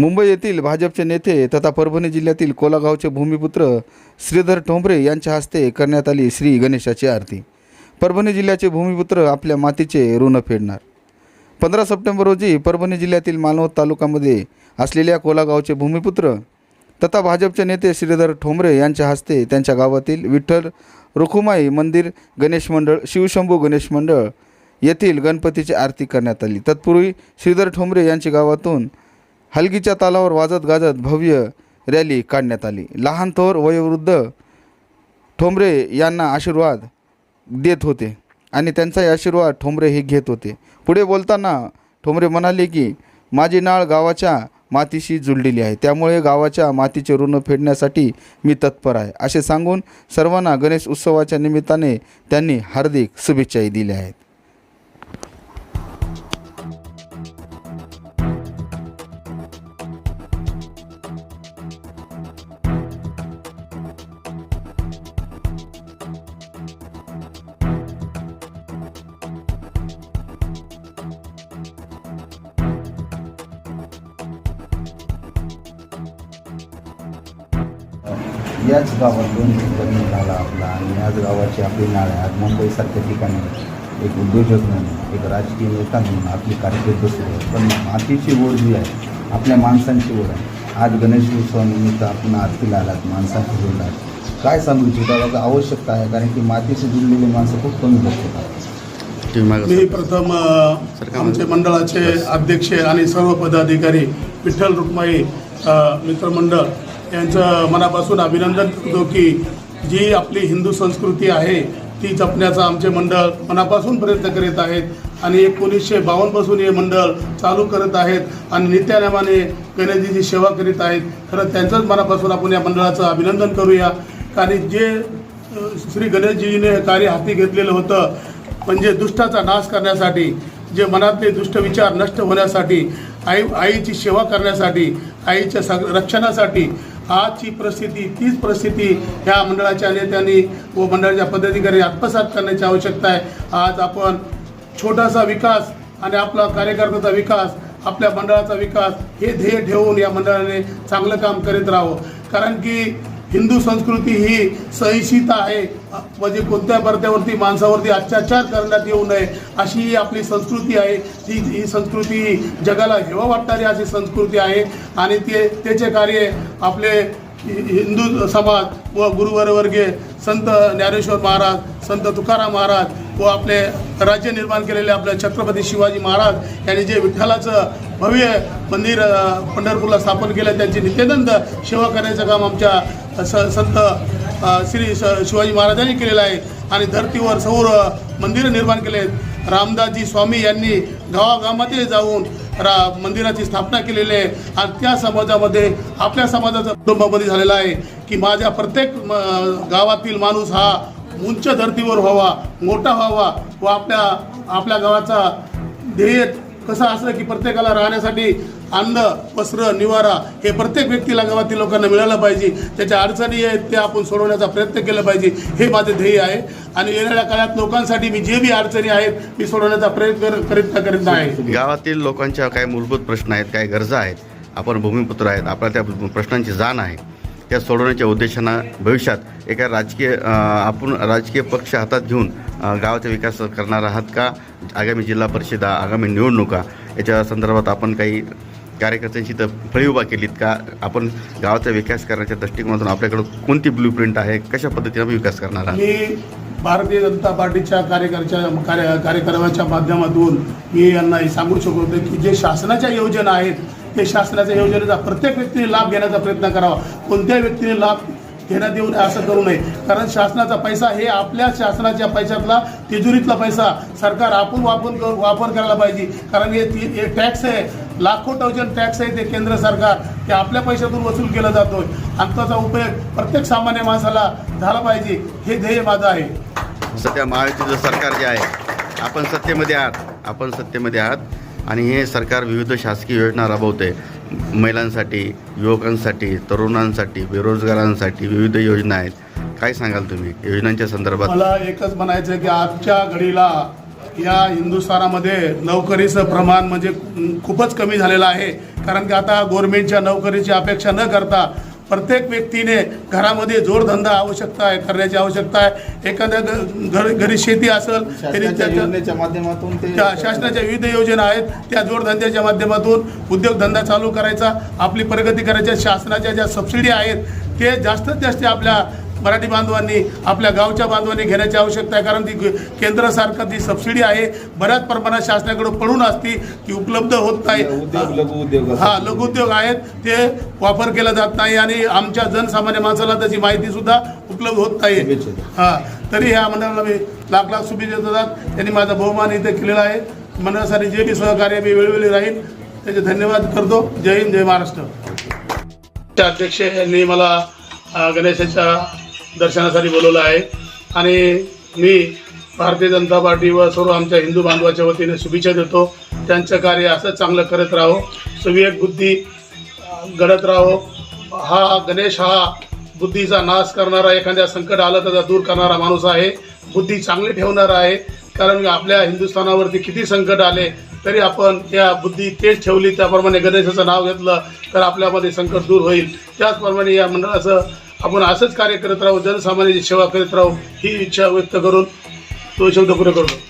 मुंबई येथील भाजपचे नेते तथा परभणी जिल्ह्यातील कोलागावचे भूमिपुत्र श्रीधर ठोंबरे यांच्या हस्ते करण्यात आली श्री गणेशाची आरती. परभणी जिल्ह्याचे भूमिपुत्र आपल्या मातीचे ऋण फेडणार. पंधरा सप्टेंबर रोजी परभणी जिल्ह्यातील मालवत तालुक्यामध्ये असलेल्या कोलागावचे भूमिपुत्र तथा भाजपचे नेते श्रीधर ठोंबरे यांच्या हस्ते त्यांच्या गावातील विठ्ठल रुखुमाई मंदिर गणेश मंडळ शिवशंभू गणेश मंडळ येथील गणपतीची आरती करण्यात आली. तत्पूर्वी श्रीधर ठोंबरे यांच्या गावातून हलगीच्या तालावर वाजत गाजत भव्य रॅली काढण्यात आली. लहान थोर वयोवृद्ध ठोंबरे यांना आशीर्वाद देत होते आणि त्यांचाही आशीर्वाद ठोंबरे हे घेत होते. पुढे बोलताना ठोंबरे म्हणाले की माझी नाळ गावाच्या मातीशी जुळलेली आहे. त्यामुळे गावाच्या मातीचे ऋण फेडण्यासाठी मी तत्पर आहे. असे सांगून सर्वांना गणेश उत्सवाच्या निमित्ताने त्यांनी हार्दिक शुभेच्छाही दिल्या आहेत. याच गावातून झाला आपला आणि याच गावाची आपली नाळ आहे आज मुंबईसारख्या ठिकाणी एक उद्योजक म्हणून एक राजकीय नेता म्हणून आपली कारकीर्द सुरू आहे पण मातीची ओढ जी आहे आपल्या माणसांची ओढ आहे. आज गणेश उत्सवानिमित्त आपण आरतीला आलात माणसांची ओढ आहे. काय सांगू इच्छिता? याचा आवश्यकता आहे कारण की मातीशी जुळलेली माणसं खूप कमी बघतात मी प्रथम आमचे मंडळाचे अध्यक्ष आणि सर्व पदाधिकारी विठ्ठल रुक्माई मित्रमंडळ यांचं मनापासून अभिनंदन करतो की जी आपली हिंदू संस्कृती आहे ती जपण्याचा आमचे मंडळ मनापासून प्रयत्न करीत आहेत आणि एकोणीसशे बावन्नपासून हे मंडळ चालू करत आहेत आणि नित्यानेमाने गणेशजीची सेवा करीत आहेत. खरं त्यांचंच मनापासून आपण या मंडळाचं अभिनंदन करूया. कारण जे श्री गणेशजीने कार्य हाती घेतलेलं होतं म्हणजे दुष्टाचा नाश करण्यासाठी जे मनातले दुष्ट विचार नष्ट होण्यासाठी आई आईची सेवा करण्यासाठी आईच्या सग रक्षणासाठी आजची परिस्थिती तीच परिस्थिती ह्या मंडळाच्या नेत्यांनी व मंडळाच्या पदाधिकारी आत्मसात करण्याची आवश्यकता आहे. आज आपण छोटासा विकास आणि आपला कार्यकर्त्याचा विकास आपल्या मंडळाचा विकास हे ध्येय ठेवून या मंडळाने चांगलं काम करीत राहावं. कारण की हिंदू संस्कृती ही सहिष्णुता आहे. म्हणजे कोणत्या पर्त्यावरती माणसावरती अत्याचार करण्यात येऊ नये अशी ही आपली संस्कृती आहे. ती ही संस्कृती जगाला हेवा वाटणारी अशी संस्कृती आहे. आणि ते त्याचे कार्य आपले हि- हिंदू समाज व गुरुवरवर्गीय संत ज्ञानेश्वर महाराज संत तुकाराम महाराज व आपले राज्य निर्माण केलेले आपले छत्रपती शिवाजी महाराज यांनी जे विठ्ठलाचं भव्य मंदिर पंढरपूरला स्थापन केलं त्यांची नित्यानंद सेवा करण्याचं काम आमच्या स संत श्री शिवाजी महाराजांनी केलेलं आहे. आणि धर्तीवर सौर मंदिरं निर्माण केले आहेत रामदासजी स्वामी यांनी गावागावामध्ये जाऊन रा मंदिराची स्थापना केलेली आहे. आणि त्या समाजामध्ये आपल्या समाजाचा कुटुंबामध्ये झालेला आहे की माझ्या प्रत्येक म, गावातील माणूस हा उंच धर्तीवर व्हावा मोठा व्हावा व आपल्या आपल्या गावाचा ध्येय कसं असलं की प्रत्येकाला राहण्यासाठी अन्न वस्त्र निवारा हे प्रत्येक व्यक्तीला गावातील लोकांना मिळालं पाहिजे. त्याच्या अडचणी आहेत त्या आपण सोडवण्याचा प्रयत्न केला पाहिजे. हे माझे ध्येय आहे. आणि येणाऱ्या काळात लोकांसाठी मी जे बी अडचणी आहेत मी सोडवण्याचा प्रयत्न प्रयत्न करीत आहे. गावातील लोकांच्या काही मूलभूत प्रश्न आहेत काही गरजा आहेत. आपण भूमिपुत्र आहेत. आपल्या त्या प्रश्नांची जाण आहे. त्या सोडवण्याच्या उद्देशानं भविष्यात एका राजकीय आपण राजकीय पक्ष हातात घेऊन गावाचा विकास करणार आहात का? आगामी जिल्हा परिषदा आगामी निवडणुका याच्या संदर्भात आपण काही कार्यकर्त्यांची तर फळी उभा केलीत का? आपण गावाचा विकास करण्याच्या दृष्टिकोनातून आपल्याकडं कोणती ब्लू प्रिंट आहे? कशा पद्धतीने आपण विकास करणार आहात? भारतीय जनता पार्टीच्या कार्यकर्त्या कार्य कार्यक्रमाच्या माध्यमातून मी यांना हे सांगू शकतो की जे शासनाच्या योजना आहेत ते शासनाच्या योजनेचा प्रत्येक व्यक्तीने लाभ घेण्याचा प्रयत्न करावा. कोणत्याही व्यक्तीने लाभ घेण्यात येऊ नये असं करू नये. कारण शासनाचा पैसा हे आपल्या शासनाच्या पैशातला तिजोरीतला पैसा. सरकार आपण वापर वापर करायला पाहिजे. कारण हे ती- हे टॅक्स आहे. लाखो टवजन टॅक्स आहे ते केंद्र सरकार. ते आपल्या पैशातून वसूल केला जातोय. आणि त्याचा उपयोग प्रत्येक सामान्य माणसाला झाला पाहिजे. हे ध्येय माझं आहे. सध्या महायुतीचं सरकार जे आहे आपण सत्तेमध्ये आहात. आपण सत्तेमध्ये आहात. आणि हे सरकार विविध शासकीय योजना राबवते महिलांसाठी युवकांसाठी तरुणांसाठी बेरोजगारांसाठी विविध योजना आहेत. काय सांगाल तुम्ही? योजनांच्या संदर्भात? मला एकच म्हणायचं की आजच्या घडीला या हिंदुस्थानामध्ये नोकरीचं प्रमाण म्हणजे खूपच कमी झालेलं आहे. कारण की आता गव्हर्नमेंटच्या नोकरीची अपेक्षा न करता प्रत्येक व्यक्तीने घरामध्ये जोडधंदा आवश्यकता आहे करण्याची आवश्यकता आहे. एखाद्या घर घरी शेती असेल तरी त्याच्या माध्यमातून शासनाच्या विविध योजना आहेत. त्या जोडधंद्याच्या माध्यमातून उद्योगधंदा चालू करायचा. आपली प्रगती करायच्या शासनाच्या ज्या सबसिडी आहेत ते जास्तीत जास्त आपल्या मराठी बांधवांनी आपल्या गावच्या बांधवांनी घेण्याची आवश्यकता आहे. कारण ती ग- केंद्र सरकार ती सबसिडी आहे बऱ्याच प्रमाणात शासनाकडे पडून असती ती उपलब्ध होत नाही. उद्योग लघु उद्योग हा लघुउद्योग आहेत. ते वापर केला जात नाही आणि आमच्या जनसामान्य माणसाला त्याची माहिती सुद्धा उपलब्ध होत नाही. हा तरी ह्या मंडळाला मी लाख लाख शुभेच्छा देतात त्यांनी माझा बहुमान इथे केलेला आहे. मंडळासाठी जे बी सहकार्य मी वेळोवेळी राहील त्याचे धन्यवाद करतो. जय हिंद जय महाराष्ट्र. अध्यक्ष यांनी मला गणेशाच्या दर्शनासाठी बोलवलं आहे. आणि मी भारतीय जनता पार्टी व सर्व आमच्या हिंदू बांधवाच्या वतीने शुभेच्छा देतो. त्यांचं कार्य असंच चांगलं करत राहो. सुविवेक बुद्धी घडत राहो. हा गणेश हा बुद्धीचा नाश करणारा एखाद्या संकट आलं तर दूर करणारा माणूस आहे. बुद्धी चांगली ठेवणारा आहे. कारण आपल्या हिंदुस्थानावरती किती संकट आले तरी आपण या बुद्धी तेच ठेवली. त्याप्रमाणे गणेशाचं नाव घेतलं तर आपल्यामध्ये संकट दूर होईल. त्याचप्रमाणे या मंडळाचं आपण असंच कार्य करत राहू जनसामान्याची सेवा करत राहू ही इच्छा व्यक्त करून तो शब्द पुरे करतो